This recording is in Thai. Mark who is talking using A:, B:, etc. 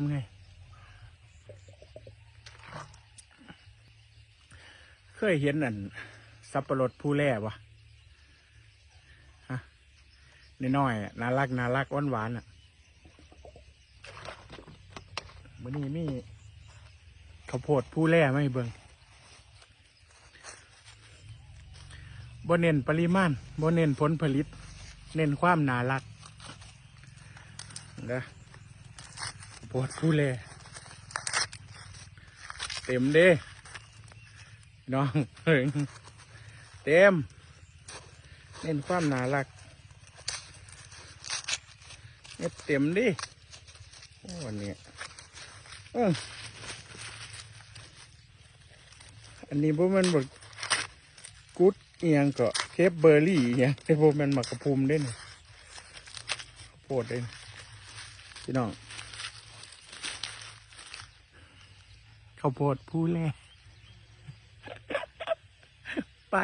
A: เมื่อยเคยเห็นอันสับปะรดผู้แล่วะฮะน้อยๆอะน่ารักน่ารักหวานหวานอะมื่อนี้มีข้าวโพดผู้แล่ไหมเบิงบ่เน้นปริมาณบ่เน้นผลผลิต เน้นความน่ารักเด้อ ข้าวดผู้แล่เต็มเด้น้องเต็มเน้นความน่ารักเน็ดเต็มดิโอ้วันนี้อันนี้พวกมันบดกุดเอียงก็เคปเบอร์รี่เอียงแต่พวกมันหมักกระพุมได้นี่โพดได้พี่น้อง ข้าวโพดผู้แล่ ไป